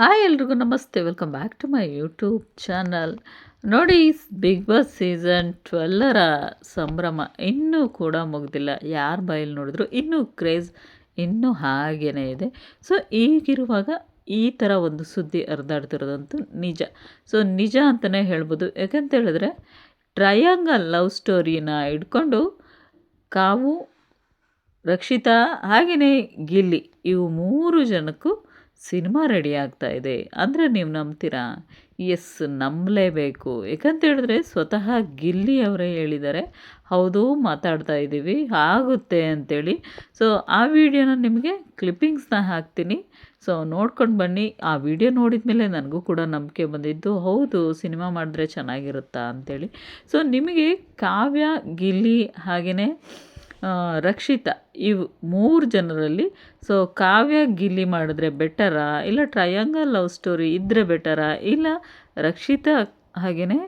Hi ಎಲ್ರಿಗೂ ನಮಸ್ತೆ. Welcome back to my YouTube channel ನೋಡಿ ಬಿಗ್ ಬಾಸ್ ಸೀಸನ್ ಟ್ವೆಲ್ಲರ ಸಂಭ್ರಮ ಇನ್ನೂ ಕೂಡ ಮುಗ್ದಿಲ್ಲ. ಯಾರ ಬಾಯಲ್ಲಿ ನೋಡಿದ್ರು ಇನ್ನೂ ಕ್ರೇಜ್ ಇನ್ನೂ ಹಾಗೇ ಇದೆ. ಸೊ ಈಗಿರುವಾಗ ಈ ಥರ ಒಂದು ಸುದ್ದಿ ಹರಿದಾಡ್ತಿರೋದಂತೂ ನಿಜ. ಸೊ ನಿಜ ಅಂತಲೇ ಹೇಳ್ಬೋದು. ಯಾಕಂತೇಳಿದ್ರೆ ಟ್ರಯಾಂಗಲ್ ಲವ್ ಸ್ಟೋರಿನ ಇಟ್ಕೊಂಡು ಕಾವು, ರಕ್ಷಿತಾ ಹಾಗೆಯೇ ಗಿಲ್ಲಿ, ಇವು ಮೂರು ಜನಕ್ಕೂ ಸಿನಿಮಾ ರೆಡಿ ಆಗ್ತಾ ಇದೆ. ಅಂದರೆ ನೀವು ನಂಬ್ತೀರಾ? ಎಸ್, ನಂಬಲೇಬೇಕು. ಯಾಕಂತೇಳಿದ್ರೆ ಸ್ವತಃ ಗಿಲ್ಲಿ ಅವರೇ ಹೇಳಿದ್ದಾರೆ. ಹೌದು, ಮಾತಾಡ್ತಾ ಇದ್ದೀವಿ. ಆಗುತ್ತೆ ಅಂಥೇಳಿ ಸೊ ಆ ವಿಡಿಯೋನ ನಿಮಗೆ ಕ್ಲಿಪ್ಪಿಂಗ್ಸ್ನ ಹಾಕ್ತೀನಿ. ಸೊ ನೋಡ್ಕೊಂಡು ಬನ್ನಿ. ಆ ವಿಡಿಯೋ ನೋಡಿದ ಮೇಲೆ ನನಗೂ ಕೂಡ ನಂಬಿಕೆ ಬಂದಿದ್ದು, ಹೌದು, ಸಿನಿಮಾ ಮಾಡಿದ್ರೆ ಚೆನ್ನಾಗಿರುತ್ತಾ ಅಂಥೇಳಿ ಸೊ ನಿಮಗೆ ಕಾವ್ಯ, ಗಿಲ್ಲಿ ಹಾಗೆಯೇ ರಕ್ಷಿತಾ. ಇವು ಮೂರು ಜನರಲ್ಲಿ ಸೊ ಕಾವ್ಯ ಗಿಲ್ಲಿ ಮಾಡಿದ್ರೆ ಬೆಟರಾ ಇಲ್ಲ ಟ್ರಯಾಂಗಲ್ ಲವ್ ಸ್ಟೋರಿ ಇದ್ದರೆ ಬೆಟರಾ ಇಲ್ಲ ರಕ್ಷಿತಾ ಹಾಗೆಯೇ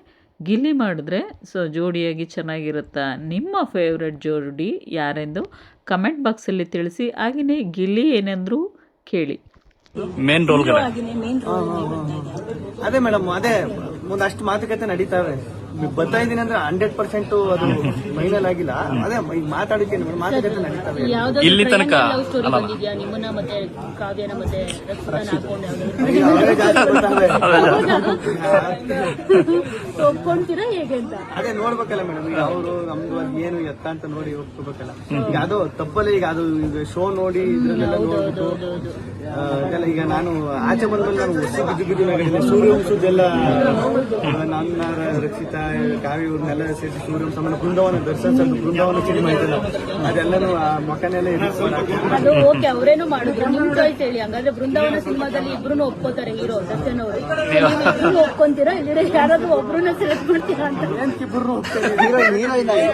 ಗಿಲ್ಲಿ ಮಾಡಿದ್ರೆ ಸೊ ಜೋಡಿಯಾಗಿ ಚೆನ್ನಾಗಿರುತ್ತಾ? ನಿಮ್ಮ ಫೇವ್ರೆಟ್ ಜೋಡಿ ಯಾರೆಂದು ಕಮೆಂಟ್ ಬಾಕ್ಸಲ್ಲಿ ತಿಳಿಸಿ ಹಾಗೆಯೇ ಗಿಲ್ಲಿ ಏನೆಂದರೂ ಕೇಳಿ. ಮೇನ್ ರೋಲ್ ಅದೇ ಮೇಡಮ್ ಅದೇ ಒಂದಷ್ಟು ಮಾತುಕತೆ ನಡೀತಾವೆ. ಬರ್ತಾ ಇದೀನಿ ಅಂದ್ರೆ ಹಂಡ್ರೆಡ್ ಪರ್ಸೆಂಟ್ ಅದು ಫೈನಲ್ ಆಗಿಲ್ಲ. ಅದೇ ಈಗ ಮಾತಾಡಕ್ಕೆ ನಡೀತಾವೆ ಇಲ್ಲಿ. ತನಕ ಒಪ್ಕೊಂತೀರಾ ಹೇಗೆ ಅಂತ? ಅದೇ ನೋಡ್ಬೇಕಲ್ಲ ಮೇಡಮ್ ಈಗ ಅವರು ನಮ್ದು ಅದ್ ಏನು ಎತ್ತ ಅಂತ ನೋಡಿ ಹೋಗ್ಬೇಕಲ್ಲ ಈಗ ಅದು ತಪ್ಪಲ್ಲಿ ಈಗ ಅದು ಈಗ ಶೋ ನೋಡಿ ಇದ್ರಲ್ಲೆಲ್ಲ ನೋಡ್ಬಿಟ್ಟು. ಇದೆಲ್ಲ ಈಗ ನಾನು ಆಚೆ ಬಂದ್ಮೇಲೆ ನಾನು ಹೊಸ ಬಿದ್ದು ಬಿದ್ದು ನಗಡಿದೆ ಸೂರ್ಯವಂಶದ್ದೆಲ್ಲ ನನ್ನ ರಕ್ಷಿತಾ ಕಾವ್ಯ ಇವ್ರನ್ನೆಲ್ಲ ಸೇರಿಸಿ ಸೂರ್ಯವಂಶ ಆಮೇಲೆ ಬೃಂದಾವನ ದರ್ಶನ ಬೃಂದಾವನ ಸಿನಿಮಾ ಇದೆಲ್ಲ ಅದೆಲ್ಲನೂ ಆ ಮಕ್ಕನೆಲ್ಲ ಎಡಿಟ್ ಅದು ಓಕೆ ಅವರೇನು ಮಾಡಿದ್ರು. ನಿಮ್ ಚಾಯ್ಸ್ ಹೇಳಿ. ಹಂಗಾದ್ರೆ ಬೃಂದಾವನ ಸಿನಿಮಾದಲ್ಲಿ ಇಬ್ರು ಒಪ್ಕೋತಾರೆ ಹೀರೋ ದರ್ಶನ್ ಅವರು ಇಬ್ರು ಒಪ್ಕೊಂತೀರಾ? ಇಲ್ಲದೆ ಯಾರಾದ್ರೂ ಒಬ್ರನ್ನ ಸೆಲೆಕ್ಟ್ ಮಾಡ್ತೀರಾ ಅಂತ ಹೀರೋಯಿನ್ ಆಗಿ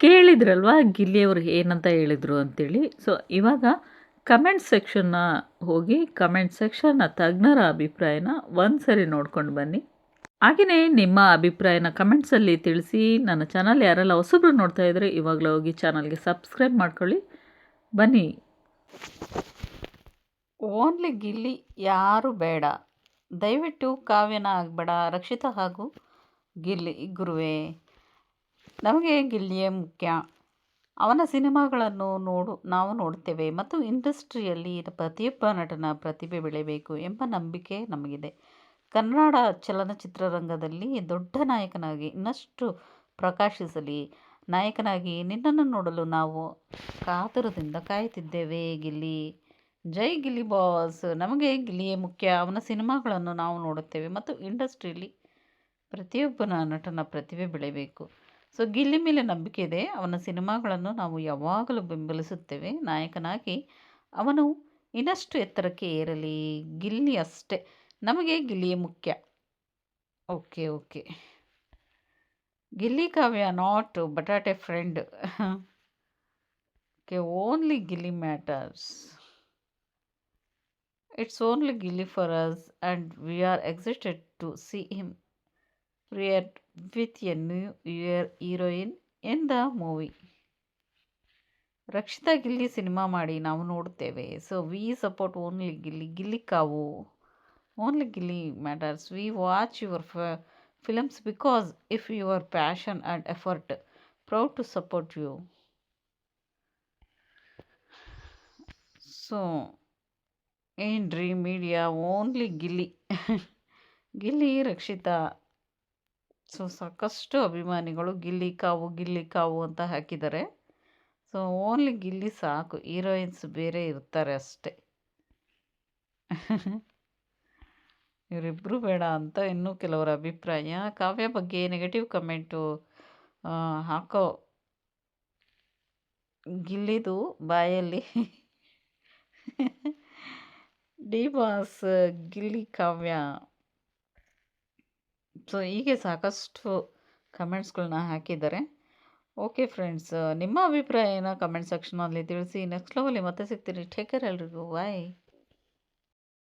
ಕೇಳಿದ್ರಲ್ವಾ ಗಿಲ್ಲಿಯವರು ಏನಂತ ಹೇಳಿದ್ರು ಅಂತೇಳಿ. ಸೊ ಇವಾಗ ಕಮೆಂಟ್ ಸೆಕ್ಷನ್ನ ಹೋಗಿ ಕಮೆಂಟ್ ಸೆಕ್ಷನ್ನ ತಜ್ಞರ ಅಭಿಪ್ರಾಯನ ಒಂದು ಸರಿ ನೋಡ್ಕೊಂಡು ಬನ್ನಿ. ಹಾಗೆಯೇ ನಿಮ್ಮ ಅಭಿಪ್ರಾಯನ ಕಮೆಂಟ್ಸಲ್ಲಿ ತಿಳಿಸಿ, ನನ್ನ ಚಾನಲ್ ಯಾರೆಲ್ಲ ಹೊಸಬ್ರು ನೋಡ್ತಾ ಇದ್ದರೆ ಇವಾಗಲೇ ಹೋಗಿ ಚಾನಲ್ಗೆ ಸಬ್ಸ್ಕ್ರೈಬ್ ಮಾಡ್ಕೊಳ್ಳಿ. ಬನ್ನಿ. ಓನ್ಲಿ ಗಿಲ್ಲಿ ಯಾರು ಬೇಡ. ದಯವಿಟ್ಟು ಕಾವ್ಯನ ಆಗಬೇಡ. ರಕ್ಷಿತಾ ಹಾಗೂ ಗಿಲ್ಲಿ, ಗುರುವೇ, ನಮಗೆ ಗಿಲ್ಲಿಯೇ ಮುಖ್ಯ. ಅವನ ಸಿನಿಮಾಗಳನ್ನು ನೋಡು, ನಾವು ನೋಡ್ತೇವೆ ಮತ್ತು ಇಂಡಸ್ಟ್ರಿಯಲ್ಲಿ ಪ್ರತಿಯೊಬ್ಬ ನಟನ ಪ್ರತಿಭೆ ಬೆಳೆಯಬೇಕು ಎಂಬ ನಂಬಿಕೆ ನಮಗಿದೆ. ಕನ್ನಡ ಚಲನಚಿತ್ರರಂಗದಲ್ಲಿ ದೊಡ್ಡ ನಾಯಕನಾಗಿ ಇನ್ನಷ್ಟು ಪ್ರಕಾಶಿಸಲಿ. ನಾಯಕನಾಗಿ ನಿನ್ನನ್ನು ನೋಡಲು ನಾವು ಕಾತುರದಿಂದ ಕಾಯುತ್ತಿದ್ದೇವೆ, ಗಿಲ್ಲಿ. ಜೈ ಗಿಲ್ಲಿ ಬಾಸ್. ನಮಗೆ ಗಿಲ್ಲಿಯೇ ಮುಖ್ಯ. ಅವನ ಸಿನಿಮಾಗಳನ್ನು ನಾವು ನೋಡುತ್ತೇವೆ ಮತ್ತು ಇಂಡಸ್ಟ್ರಿಯಲ್ಲಿ ಪ್ರತಿಯೊಬ್ಬನ ನಟನ ಪ್ರತಿಭೆ ಬೆಳೆಯಬೇಕು. ಸೊ ಗಿಲ್ಲಿ ಮೇಲೆ ನಂಬಿಕೆ ಇದೆ. ಅವನ ಸಿನಿಮಾಗಳನ್ನು ನಾವು ಯಾವಾಗಲೂ ಬೆಂಬಲಿಸುತ್ತೇವೆ. ನಾಯಕನಾಗಿ ಅವನು ಇನ್ನಷ್ಟು ಎತ್ತರಕ್ಕೆ ಏರಲಿ. ಗಿಲ್ಲಿ ಅಷ್ಟೇ. ನಮಗೆ ಗಿಲ್ಲಿ ಮುಖ್ಯ. Okay okay. Gilli Kavya not ಬಟಾಟೆ friend okay only Gilli matters it's only Gilli for us and we are excited to see him with a new year heroine in the movie Rakshita Gilli cinema ಮಾಡಿ ನಾವು ನೋಡ್ತೇವೆ so we support only Gilli Gilli Kavu only Gilli matters we watch your films because if your passion and effort proud to support you so ಏನ್ರಿ media only Gilli Gilli Rakshita so ಸಾಕಷ್ಟು ಅಭಿಮಾನಿಗಳು ಗಿಲ್ಲಿ ಕಾವು ಗಿಲ್ಲಿ ಕಾವು ಅಂತ ಹಾಕಿದ್ದಾರೆ. So only Gilli ಸಾಕು, heroines ಬೇರೆ ಇರ್ತಾರೆ ಅಷ್ಟೇ. ಇವರಿಬ್ಬರು ಬೇಡ ಅಂತ ಇನ್ನೂ ಕೆಲವರ ಅಭಿಪ್ರಾಯ. ಕಾವ್ಯ ಬಗ್ಗೆ ನೆಗೆಟಿವ್ ಕಮೆಂಟು ಹಾಕೋ. ಗಿಲ್ಲಿದು ಬಾಯಲ್ಲಿ. D boss, Gilli Kavya. So ಹೀಗೆ ಸಾಕಷ್ಟು ಕಮೆಂಟ್ಸ್ಗಳನ್ನ ಹಾಕಿದ್ದಾರೆ. ಓಕೆ ಫ್ರೆಂಡ್ಸ್ ನಿಮ್ಮ ಅಭಿಪ್ರಾಯನ ಕಮೆಂಟ್ ಸೆಕ್ಷನಲ್ಲಿ ತಿಳಿಸಿ ನೆಕ್ಸ್ಟ್ ಲವಲ್ಲಿ ಮತ್ತೆ ಸಿಗ್ತೀನಿ. ಟೇಕರ್ ಎಲ್ರಿಗೂ. ಬಾಯ್